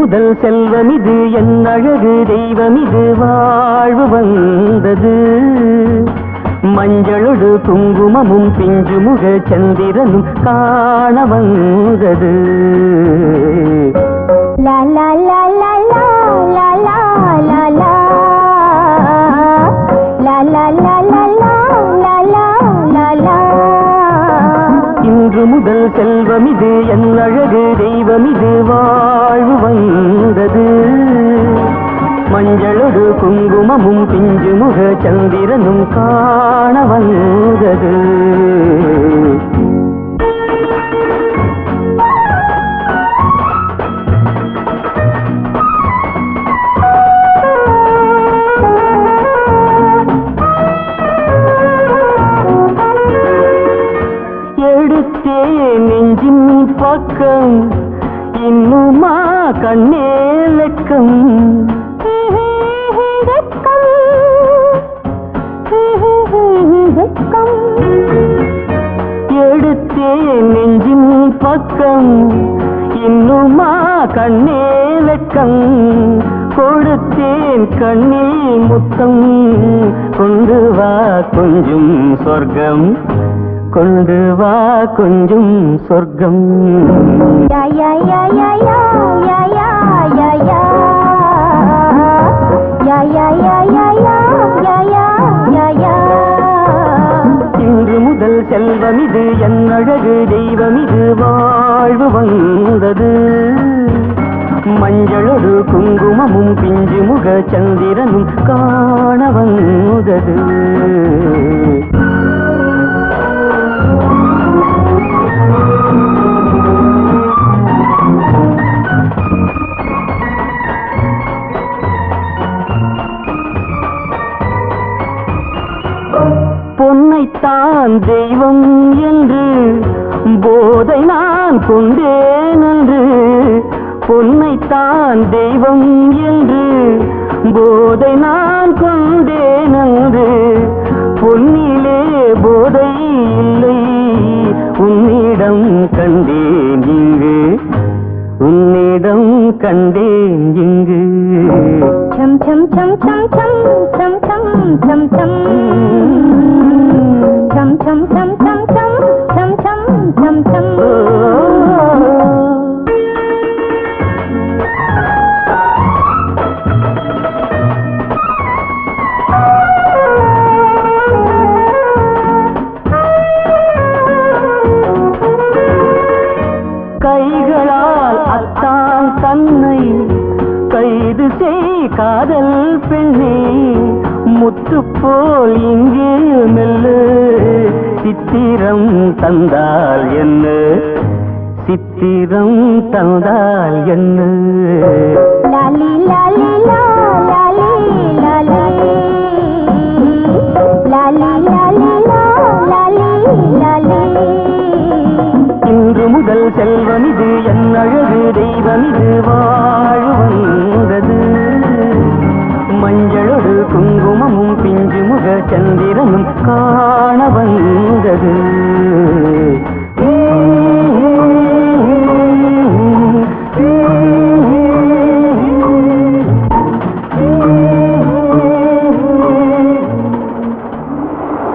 முதல் செல்வம் இது என் அழகு தெய்வம் இது வாழ்வு வந்தது. மஞ்சளொடு குங்குமமும் பிஞ்சு முக சந்திரனும் காண வந்தது. இன்று முதல் செல்வம் இது என் அழகு தெய்வம் இது வாழ்வு வந்தது. மஞ்சளொடு குங்குமமும் பிஞ்சு முக சந்திரனும் காண வந்தது. எடுத்தே நெஞ்சின் பக்கம் இன்னுமா கண்ணே லக்கம் எடுத்தே நெஞ்சின் பக்கம் இன்னுமா கண்ணே லக்கம் கொடுத்தேன் கண்ணில் முத்தம் கொண்டு வா கொஞ்சம் சொர்க்கம். கொண்டு வா கொஞ்சம் சொர்க்கம் இன்று முதல் செல்வம் இது என் அழகு தெய்வம் இது வாழ்வு வந்தது மஞ்சளொடு குங்குமமும் பிஞ்சு முக சந்திரனும் காண வந்தது உன்னைத்தான் தெய்வம் என்று போதை நான் கொண்டேன் என்று பொன்னைத்தான் தெய்வம் என்று போதை நான் கொண்டேன் என்று பொன்னிலே போதை இல்லை. உன்னிடம் கண்டேன் இங்கு. உன்னிடம் கண்டேன் இங்கு. சம் சம் சம் சம் சம் சம் சம் சம் டம் காதல் பெண்ணே முத்து போல் இங்கே மெல்லு. சித்திரம் தந்தால் என்ன? சித்திரம் தந்தால் என்ன? லாலி லாலி லா லாலி லாலி. லாலி லாலி மஞ்சளொடு குங்குமமும் பிஞ்சு முக சந்திரனும் காண வந்தது.